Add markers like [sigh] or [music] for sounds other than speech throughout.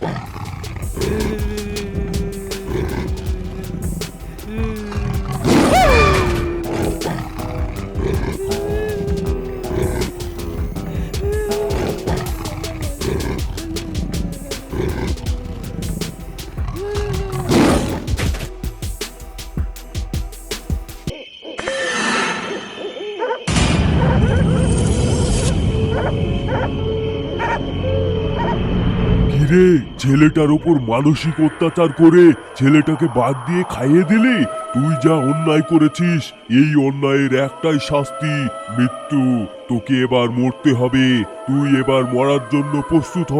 Bye. ছেলেটার উপর মানসিক অত্যাচার করে ছেলেটাকে বাদ দিয়ে খাইয়ে দিলি? তুই যা অন্যায় করেছিস, এই অন্যায়ের একটাই শাস্তি, মৃত্যু। তোকে এবার মরতে হবে। তুই এবার মরার জন্য প্রস্তুত হ।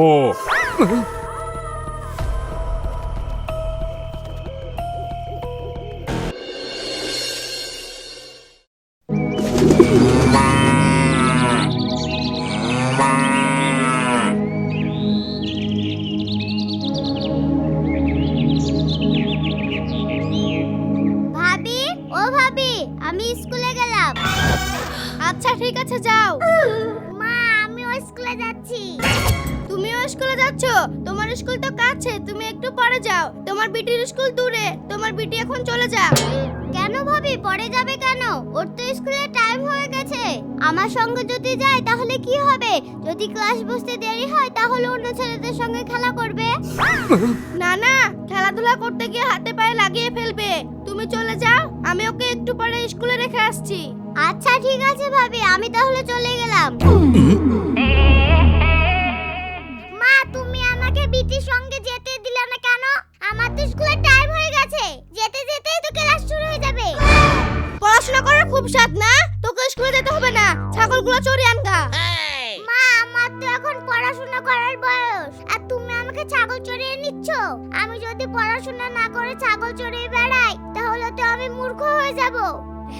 আমার সঙ্গে যদি যায়, তাহলে কি হবে? যদি ক্লাস বসতে দেরি হয়, তাহলে অন্য ছেলেদের সঙ্গে খেলা করবে। না না, খেলাধুলা করতে গিয়ে হাতে পায়ে লাগিয়ে ফেলবে। তুমি চলে যাও, আমি ওকে একটু পরে স্কুলে রেখে আসছি। আচ্ছা ঠিক আছে ভাবি, আমি তাহলে চলে গেলাম। মা, তুমি আমাকে বিটির সঙ্গে যেতে দিলে না কেন? আমার তো স্কুলের টাইম হয়ে গেছে। যেতে যেতেই তো ক্লাস শুরু হয়ে যাবে। পড়াশোনা করার খুব স্বাদ না? তোকে স্কুলে যেতে হবে না। ছাগলগুলো চড়ি আনগা মা আমার তো এখন পড়াশোনা করার বয়স। আর তুমি আমাকে ছাগল চড়িয়ে নিচ্ছ? আমি যদি পড়াশোনা না করে ছাগল চড়িয়ে বেড়াই তাহলে তো আমি মূর্খ হয়ে যাব।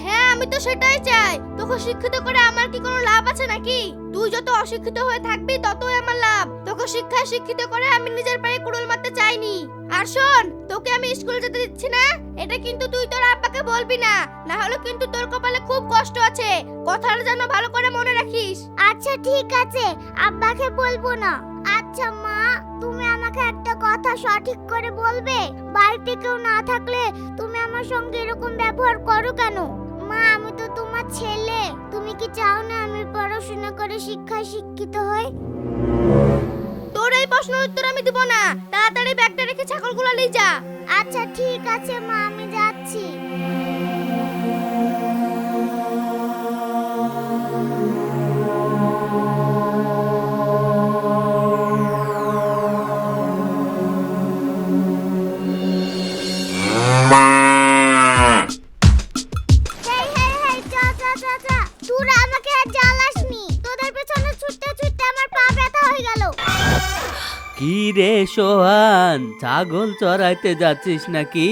হ্যাঁ আমি তো সেটাই চাই। তোকে শিক্ষিত করে আমার কি কোনো লাভ আছে নাকি? তুই যত অশিক্ষিত হয়ে থাকবি, ততই আমার লাভ। তোকে শিক্ষায় শিক্ষিত করে আমি নিজের পায়ে কুড়ুল মারতে চাইনি। আর শোন, তোকে আমি স্কুল যেতে দিচ্ছি না? এটা কিন্তু তুই তোর আব্বাকে বলবি না। না হলে কিন্তু তোর কপালে খুব কষ্ট আছে। কথাটা যেন ভালো করে মনে রাখিস। আচ্ছা ঠিক আছে। আব্বাকে বলব না। আচ্ছা মা, তুমি আমাকে একটা কথা সঠিক করে বলবে? বাড়িতে কেউ না থাকলে তুমি আমার সঙ্গে এরকম ব্যবহার করো কেন? মা আমি তো তোমার ছেলে। তুমি কি চাও না আমি পড়াশোনা করে শিক্ষায় শিক্ষিত হই? তোর এই প্রশ্নের উত্তর আমি দেব না। তাড়াতাড়ি ব্যাগটা রেখে ছাগলগুলো নিয়ে যা। আচ্ছা ঠিক আছে মা আমি রে সোহান ছাগল চড়াইতে যাচ্ছিস নাকি?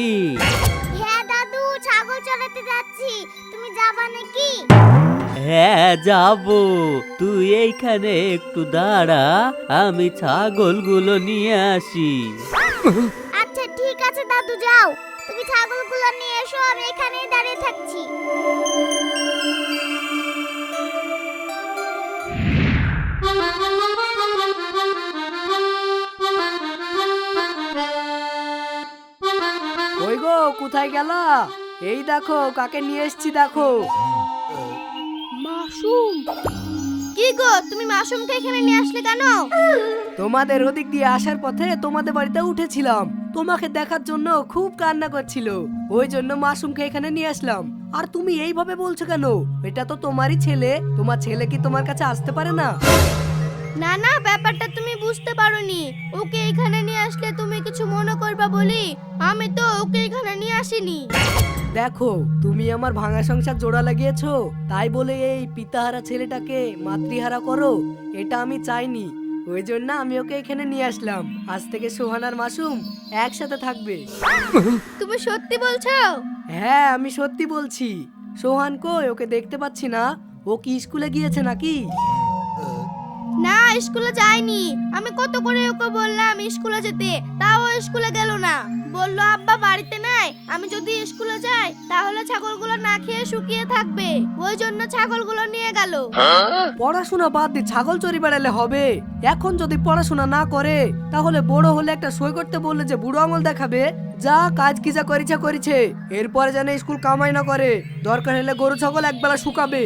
হ্যাঁ দাদু ছাগল চড়াতে যাচ্ছি। তুমি যাবা নাকি? হ্যাঁ যাব। তুই এইখানে একটু দাঁড়া আমি ছাগলগুলো নিয়ে আসি। আচ্ছা ঠিক আছে দাদু যাও। তুমি ছাগলগুলো নিয়ে এসো আমি এখানেই দাঁড়িয়ে থাকছি। গো কোথায় গেলা? এই দেখো কাকে নিয়ে এসেছি দেখো। মাসুম। কি গো তুমি মাসুমকে এখানে নিয়ে আসলে কেন? তোমাদের ওদিক দিয়ে আসার পথে তোমাদের বাড়িতে উঠেছিলাম। তোমাকে দেখার জন্য খুব কান্না করছিল। ওই জন্য মাসুমকে এখানে নিয়ে আসলাম। আর তুমি এইভাবে বলছো কেন? এটা তো তোমারই ছেলে। তোমার ছেলে কি তোমার কাছে আসতে পারে না? না না ব্যাপারটা তুমি বুঝতে পারোনি। ওকে এখানে নিয়ে আসলে তুমি কিছু মনে করবা বলি? আমি তো ওকে এখানে নিয়ে আসিনি। দেখো তুমি আমার ভাঙা সংসার জোড়া লাগিয়েছো তাই বলে এই পিতাহারা ছেলেটাকে মাতৃহারা করো এটা আমি চাইনি। ওই জন্য আমি ওকে এখানে নিয়ে আসলাম। আজ থেকে সোহানার মাসুম একসাথে থাকবে। তুমি সত্যি বলছো? হ্যাঁ আমি সত্যি বলছি। সোহান কই? ওকে দেখতে পাচ্ছি না। ও কি স্কুলে গিয়েছে নাকি? না, স্কুলে যায়নি আমি কত করে ওকে বললাম স্কুলে যেতে, তাও স্কুলে গেল না। বলল, আব্বা, বাড়িতে নাই। আমি যদি স্কুলে যাই, তাহলে ছাগলগুলো না খেয়ে শুকিয়ে থাকবে। ওই জন্য ছাগলগুলো নিয়ে গেল। পড়াশোনা বাদ দিয়ে ছাগল চড়ি বেড়ালে হবে। এখন যদি পড়াশোনা না করে, তাহলে বড় হলে একটা সই করতে বললে যে বুড়ো আঙুল দেখাবে, যা কাজ কি যা করেছে করেছে। এরপরে যেন স্কুল কামাই না করে, দরকার হলে গরু, ছাগল একবেলা শুকাবে।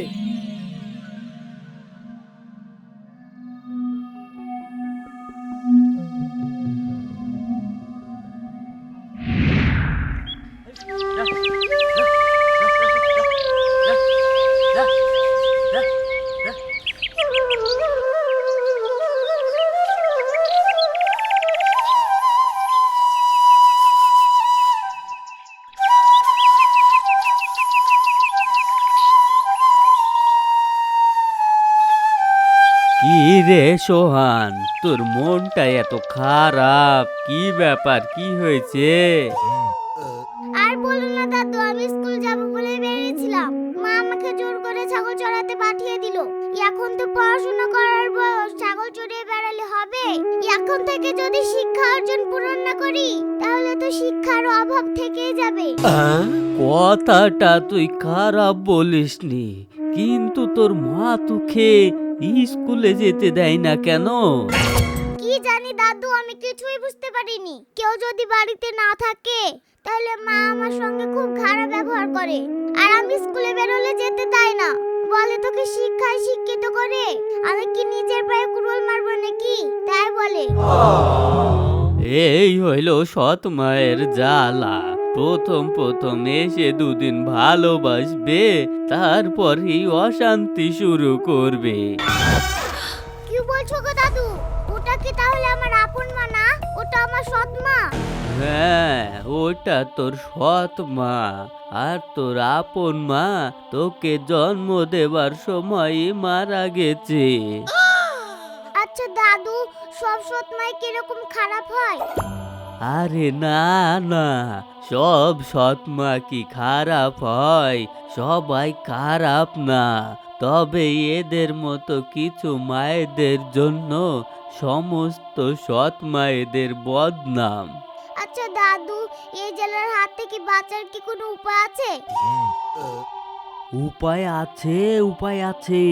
রে সোহান তোর মনটা এত খারাপ। কি ব্যাপার? কি হয়েছে? আর বলো না দাদু আমি স্কুল যাব বলে বেরিয়েছিলাম। মা আমাকে জোর করে ছাগল চড়াতে পাঠিয়ে দিল। এখন তো পড়াশোনা করার বয়স ছাগল চড়িয়ে বেড়ালে হবে? এখন থেকে যদি শিক্ষা অর্জন পূরণ না করি তাহলে তো শিক্ষার অভাব থেকেই যাবে। কথাটা তুই খারাপ বলিসনি কিন্তু তোর মা তোকে স্কুলে যেতে দেয় না কেন? কি জানি দাদু আমি কিছুই বুঝতে পারিনি। কেউ যদি বাড়িতে না থাকে তাহলে মা আমার সঙ্গে খুব খারাপ ব্যবহার করে। আর আমি স্কুলে বেরোলে যেতে দেয় না। বলে তোকে শিক্ষায় শিক্ষিত করে? আমি কি নিজের পায়ে কুড়োল মারবো নাকি? তাই বলে। এই হইল সৎ মায়ের জ্বালা। প্রথম প্রথম এসে দুদিন ভালোবাসবে তারপরই অশান্তি শুরু করবে। কি বলছো গো দাদু? ওটা কি তাহলে আমার আপন মা না? ওটা আমার সৎ মা? হ্যাঁ ওটা তোর সৎ মা। আর তোর আপন মা তোকে জন্ম দেবার সময় মারা গেছে। আচ্ছা দাদু সব সৎ মাই কীরকম খারাপ হয়? আরে না না। সব সৎ মা কি খারাপ হয়? সবাই খারাপ না। তবে এদের মতো কিছু মায়েদের জন্য সমস্ত সৎ মায়েদের বদনাম। আচ্ছা দাদু এই জেলার হাত থেকে বাঁচার কি কোনো উপায় আছে? উপায় আছে উপায় আছে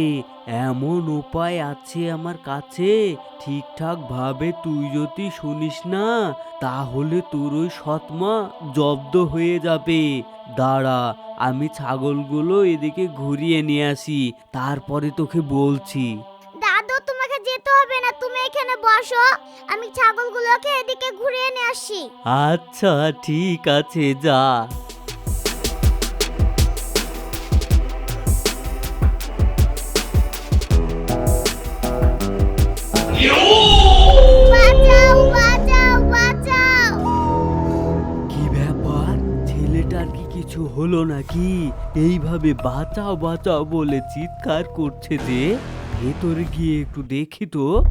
এমন উপায় আছে আমার কাছে। ঠিকঠাক ভাবে তুই যদি শুনিস না তাহলে তোর ওই সৎমা জব্দ হয়ে যাবে। দাঁড়া আমি ছাগলগুলো এদিকে ঘুরিয়ে নিয়ে আসি তারপরে তোকে বলছি। দাদু তোমাকে যেতে হবে না তুমি এখানে বসো। আমি ছাগলগুলোকে এদিকে ঘুরিয়ে নিয়ে আসি। আচ্ছা ঠিক আছে যা। হলো নাকি এইভাবে বাঁচাও বাঁচাও বলে চিৎকার করছে যে? ভেতরে গিয়ে একটু দেখি তো।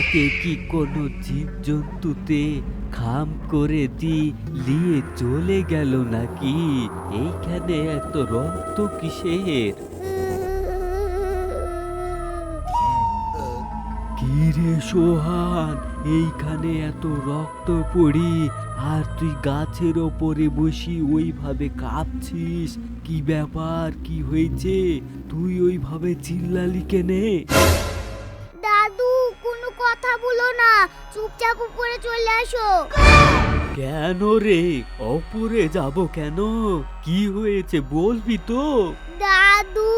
ছেলেটাকে কি কোনো জীবজন্তুতে খাম করে দি নিয়ে চলে গেল নাকি? এইখানে এত রক্ত কিসের? কি রে সোহান, এইখানে এত রক্ত পড়ি, আর তুই গাছের ওপরে বসি ওইভাবে কাঁপছিস? কি ব্যাপার, কি হয়েছে? তুই ওইভাবে চিল্লালি কেনে? দাদু কোনো কথা বলো না। চুপচাপ উপরে চলে আসো। কেন রে? অপরে যাব কেন? কি হয়েছে বলবি তো। দাদু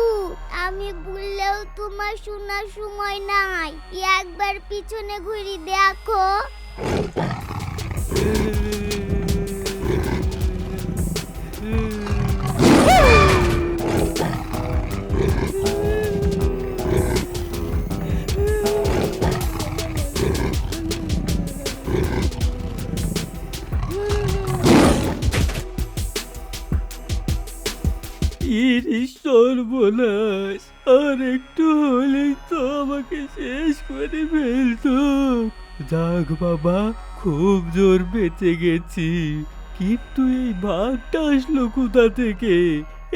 আমি বললেও তোমার শোনার সময় নাই। একবার পিছনে ঘুরি দেখো। [laughs] সর্বনাশ আর একটু হলেই তো আমাকে শেষ করে ফেলতো। যাক বাবা, খুব জোর বেঁচে গেছি। কিন্তু এই বাঘটা আসলো কোথা থেকে?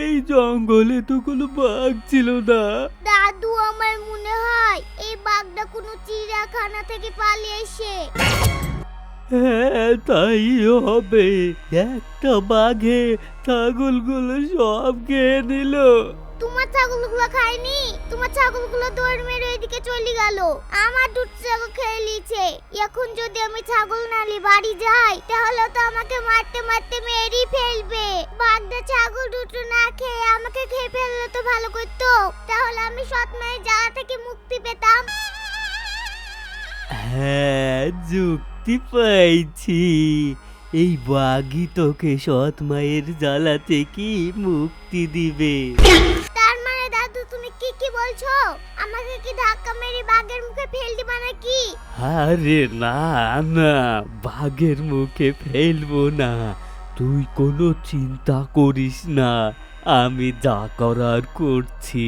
এই জঙ্গলে তো কোনো বাঘ ছিল না। দাদু, আমার মনে হয় এই বাঘটা কোনো চিড়িয়াখানা থেকে পালিয়ে এসে হ্যাঁ তাই হবে। একটা বাঘে ছাগলগুলো সব খেয়ে নিল। তোমার ছাগলগুলো খায়নি? তোমার ছাগলগুলো দৌড় মেরে ওইদিকে চলে গেল। আমার দুধ ছাগল খেয়ে নিয়েছে। এখন যদি আমি ছাগল নালি বাড়ি যাই, তাহলে পাইছি। এই বাঘই তোকে সৎ মায়ের জ্বালা থেকে মুক্তি দিবে। তার মানে দাদু তুমি কি কি বলছো? আমাকে কি ধাক্কা মেরে বাঘের মুখে ফেল দিবা নাকি? আরে না না বাঘের মুখে ফেলব না। তুই কোনো চিন্তা করিস না আমি যা করার করছি।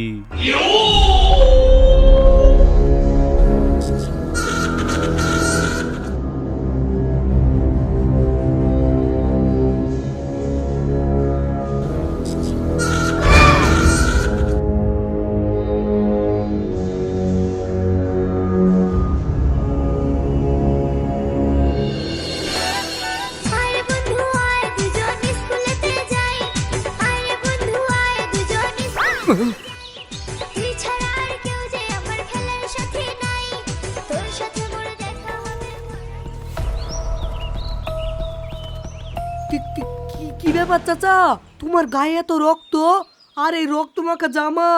চাচা, তোমার গায়ে এত রক্ত? আর এই রক্ত মাখা জামা,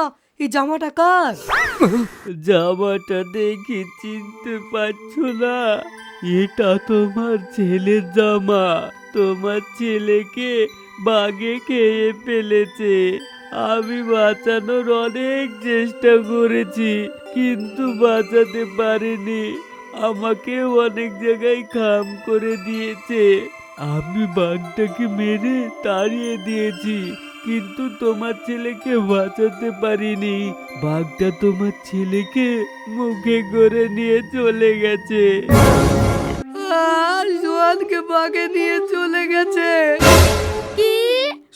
এই জামাটা কার? জামাটা দেখে চিনতে পারছ না। এটা তোমার ছেলের জামা। তোমার ছেলেকে বাগে খেয়ে ফেলেছে। আমি বাঁচানোর অনেক চেষ্টা করেছি, কিন্তু বাঁচাতে পারিনি। আমাকে অনেক জায়গায় খাম করে দিয়েছে। আমি বাঘটাকে মেরে তাড়িয়ে দিয়েছি, কিন্তু তোমার ছেলেকে বাঁচাতে পারিনি। বাঘটা তোমার ছেলেকে মুখে করে নিয়ে চলে গেছে। আর জোয়ানকে বাঘে নিয়ে চলে গেছে।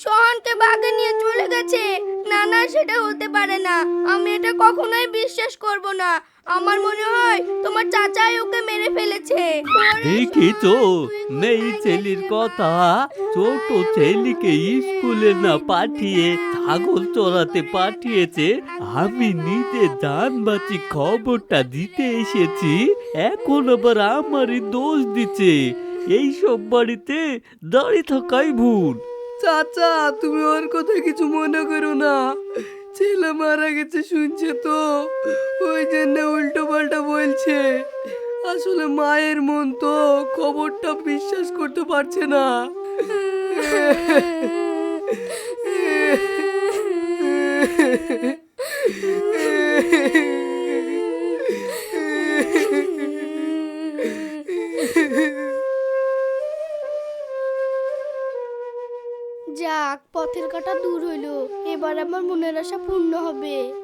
সোহানকে বাগে নিয়ে চলে গেছে। না না সেটা হতে পারে না। আমি এটা কখনোই বিশ্বাস করব না। আমার মনে হয় তোমার চাচাই ওকে মেরে ফেলেছে। দেখিছো মেয়ে ছেলের কথা। ছোট ছেলেকে স্কুলে না পাঠিয়ে ছাগল চড়াতে পাঠিয়েছে। আমি নিজে জান বাঁচি খবরটা দিতে এসেছি। এখন আবার আমারই দোষ দিচ্ছে। এইসব বাড়িতে দাঁড়িয়ে থাকাই ভুল। চাচা তুমি ওর কথা কিছু মনে করো না। ছেলে মারা গেছে শুনছে তো? ওই জন্য উল্টো পাল্টা বলছে। আসলে মায়ের মন তো খবরটা বিশ্বাস করতে পারছে না। [laughs] [laughs] আশা পূর্ণ হবে।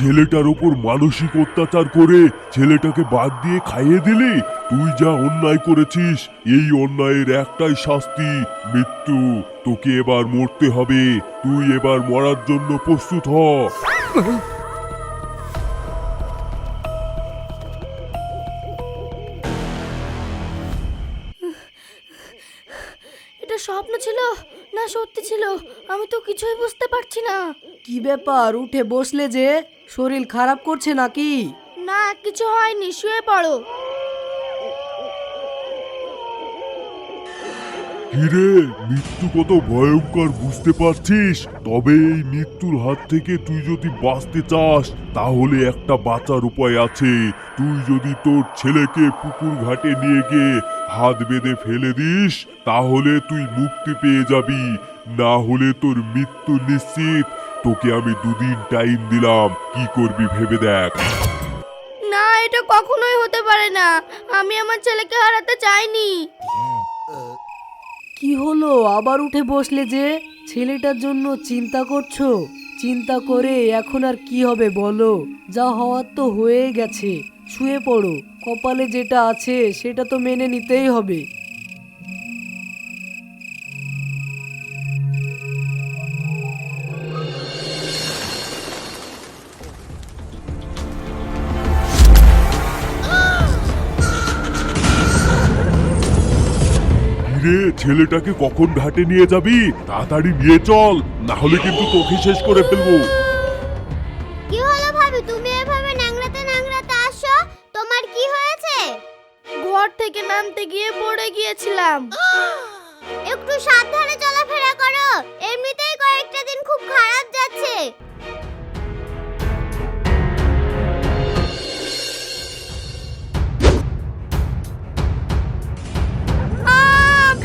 ছেলেটার উপর মানসিক অত্যাচার করে ছেলেটাকে বাদ দিয়ে খাইয়ে দিলি? তুই যা অন্যায় করেছিস, এই অন্যায়ের একটাই শাস্তি, মৃত্যু। তোকে এবার মরতে হবে। তুই এবার মরার জন্য প্রস্তুত হ। সত্যি ছিল আমি তো কিছুই বুঝতে পারছি না। কি ব্যাপার উঠে বসলে যে? শরীর খারাপ করছে নাকি? না কিছু হয়নি শুয়ে পড়ো। কিরে মৃত্যু কত ভয়ঙ্কর বুঝতে পারছিস? তবে এই মৃত্যুর হাত থেকে তুই যদি বাঁচতে চাস তাহলে একটা বাঁচার উপায় আছে। তুই যদি তোর ছেলেকে পুকুর ঘাটে নিয়ে গিয়ে হাত বেঁধে ফেলে দিস তাহলে তুই মুক্তি পেয়ে যাবি। না হলে তোর মৃত্যু নিশ্চিত। তোকে আমি দুদিন টাইম দিলাম। কি করবি ভেবে দেখ। না এটা কখনোই হতে পারে না। আমি আমার ছেলেকে হারাতে চাইনি। কি হলো? আবার উঠে বসলে যে? ছেলেটার জন্য চিন্তা করছ? চিন্তা করে এখন আর কি হবে বলো? যা হওয়ার তো হয়ে গেছে। শুয়ে পড়ো। কপালে যেটা আছে, সেটা তো মেনে নিতেই হবে। রে ছেলেটাকে কখন ঘাটে নিয়ে যাবি? তাড়াতাড়ি নিয়ে চল না হলে কিন্তু তোকে শেষ করে ফেলব। কি হলো ভাবি? তুমি এভাবে ন্যাংরাতে ন্যাংরাতে আসছো তোমার কি হয়েছে? ঘর থেকে নামতে গিয়ে পড়ে গিয়েছিলাম। একটু সাবধানে চলাফেরা করো। এমনিতেই কয়েকটা দিন খুব খারাপ যাচ্ছে।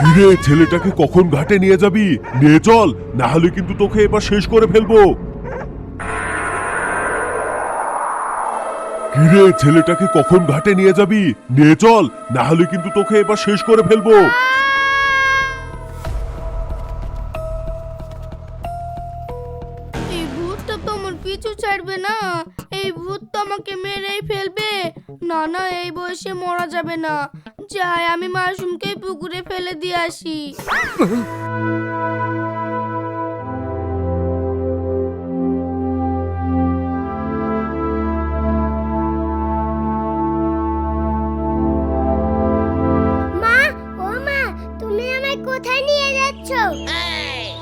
রে ছেলেটাকে কখন ঘাটে নিয়ে যাবি? নিয়ে চল, না হলে কিন্তু তোকে এবার শেষ করে ফেলব। কিরে ছেলেটাকে কখন ঘাটে নিয়ে যাবি? নিয়ে চল, না হলে কিন্তু তোকে এবার শেষ করে ফেলব। যাই আমি মাশরুমকে পুকুরে ফেলে দিয়ে আসি। মা ও মা তুমি আমায় কোথায় নিয়ে যাচ্ছ?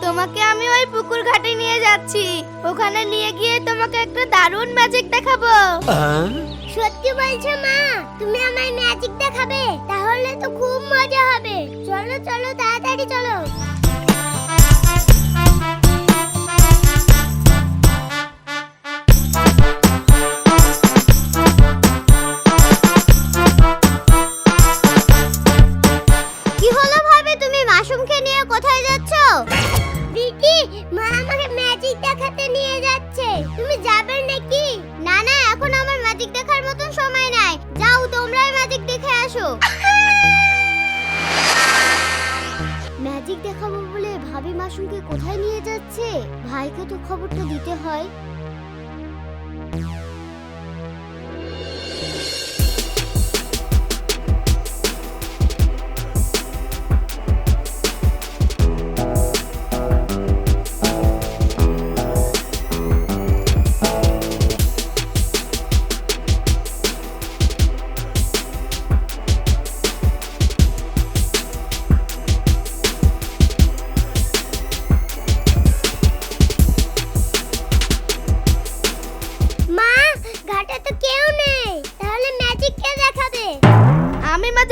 তোমাকে আমি ওই পুকুর ঘাটে নিয়ে যাচ্ছি। ওখানে নিয়ে গিয়ে তোমাকে একটা দারুণ ম্যাজিক দেখাবো। সত্যি বলছো মা তুমি আমায় ম্যাজিক দেখাবে? তাহলে তো খুব মজা হবে। চলো চলো তাড়াতাড়ি চলো। মাসুমকে কোথায় নিয়ে যাচ্ছে? ভাইকে তো খবরটা দিতে হয়।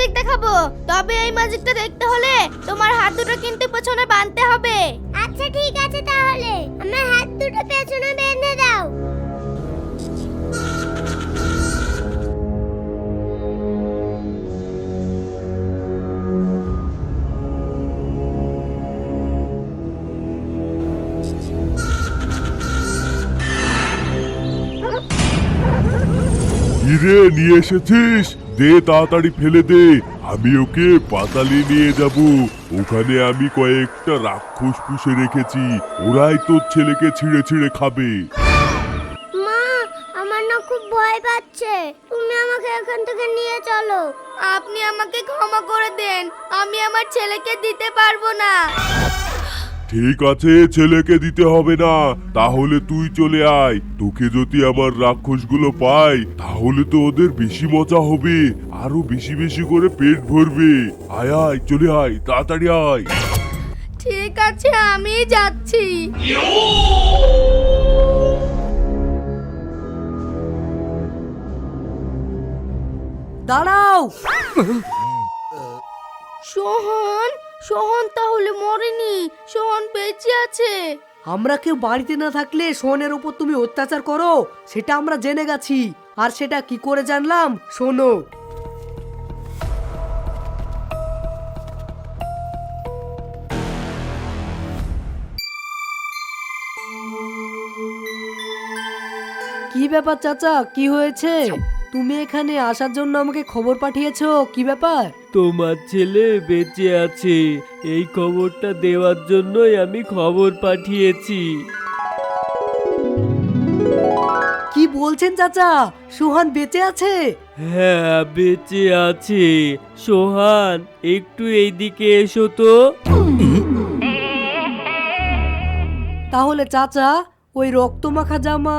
ম্যাজিক দেখাবো। তবে এই ম্যাজিকটা দেখতে হলে তোমার হাত দুটো কিন্তু পেছনে বাঁধতে হবে। আচ্ছা ঠিক আছে তাহলে। আমার হাত দুটো পেছনে বেঁধে দাও। নিয়ে এসেছিস? দে তাড়াতাড়ি ফেলে দে। আমি ওকে পাতালে নিয়ে যাব। ওখানে আমি কয়েকটা রাক্ষস পুষে রেখেছি। ওরাই তোর ছেলেকে ছিঁড়ে ছিঁড়ে খাবে। মা আমার না খুব ভয় পাচ্ছে। তুমি আমাকে এখান থেকে নিয়ে চলো। আপনি আমাকে ক্ষমা করে দেন। আমি আমার ছেলেকে দিতে পারব না। ঠিক আছে ছেলেকে দিতে হবে না। তাহলে তুই চলে আয়। তোকে যদি আমার রাক্ষসগুলো পাই তাহলে তো ওদের বেশি মজা হবে। আরও বেশি বেশি করে পেট ভরবে। আয় আয় চলে আয় তাড়াতাড়ি আয়। ঠিক আছে আমি যাচ্ছি। দাঁড়াও। সোহন সোহন তাহলে মরেনি। সোহন বেঁচে আছে। আমরা কেউ বাড়িতে না থাকলে সোহনের উপর তুমি অত্যাচার করো, সেটা আমরা জেনে গেছি। আর সেটা কি করে জানলাম? শোনো। কি ব্যাপার চাচা? কি হয়েছে? তুমি এখানে আসার জন্য আমাকে খবর পাঠিয়েছো? কি ব্যাপার? তোমার ছেলে বেঁচে আছে। এই খবরটা দেওয়ার জন্যই আমি খবর পাঠিয়েছি। কি বলছেন চাচা? সুহান বেঁচে আছে? হ্যাঁ বেঁচে আছে। সোহান একটু এইদিকে এসো তো। তাহলে চাচা ওই রক্তমাখা জামা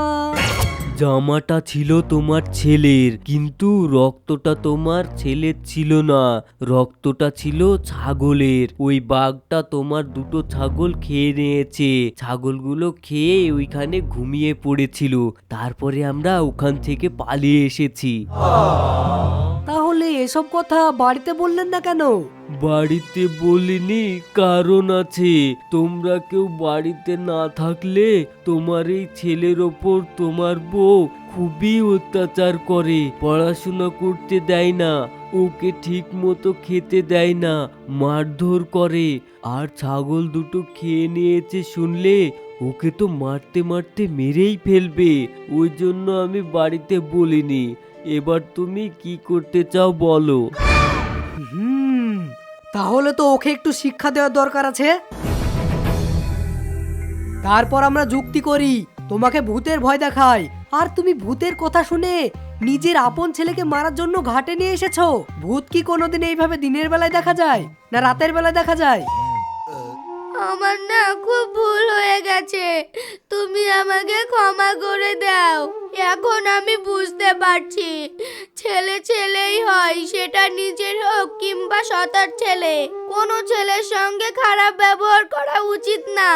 জামাটা ছিল তোমার ছেলের, কিন্তু রক্তটা তোমার ছেলের ছিল না। রক্তটা ছিল ছাগলের। ওই বাঘটা তোমার দুটো ছাগল খেয়ে নিয়েছে। ছাগলগুলো খেয়ে ওইখানে ঘুমিয়ে পড়েছিল। তারপরে আমরা ওখান থেকে পালিয়ে এসেছি। তাহলে এসব কথা বাড়িতে বললেন না কেন? বাড়িতে বলিনি, কারণ আছে, তোমরা কেউ বাড়িতে না থাকলে তোমার এই ছেলের ওপর তোমার বউ খুবই অত্যাচার করে, পড়াশোনা করতে দেয় না, ওকে ঠিক মতো খেতে দেয় না, মারধর করে। আর ছাগল দুটো খেয়ে নিয়েছে শুনলে, ওকে তো মারতে মারতে মেরেই ফেলবে, ওই জন্য আমি বাড়িতে বলিনি। এবার তুমি কি করতে চাও বলো। তাহলে তো ওকে একটু শিক্ষা দেওয়ার দরকার আছে। তারপর আমরা যুক্তি করি, তোমাকে ভূতের ভয় দেখায়। আর তুমি ভূতের কথা শুনে নিজের আপন ছেলেকে মারার জন্য ঘাটে নিয়ে এসেছ? ভূত কি কোনোদিন এইভাবে দিনের বেলায় দেখা যায়, না রাতের বেলায় দেখা যায়? আমার না খুব ভুল হয়ে গেছে। তুমি আমাকে ক্ষমা করে দাও। এখন আমি বুঝতে পারছি। ছেলে ছেলেই হয়, সেটা নিজের হোক কিংবা সতার ছেলে। কোনো ছেলের সঙ্গে খারাপ ব্যবহার করা উচিত না।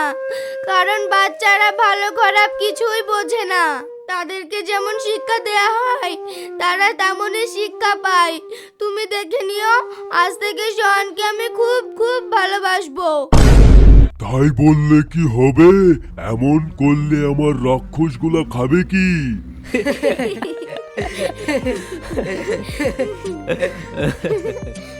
কারণ বাচ্চারা ভালো খারাপ কিছুই বোঝে না। তাদেরকে যেমন শিক্ষা দেয়া হয়, তারা তেমনই শিক্ষা পায়। তুমি দেখে নিও, আজ থেকে শোয়ানকে আমি খুব খুব ভালোবাসবো। তাই বললে কি হবে? এমন করলে আমার রাক্ষসগুলা খাবে কি? [laughs]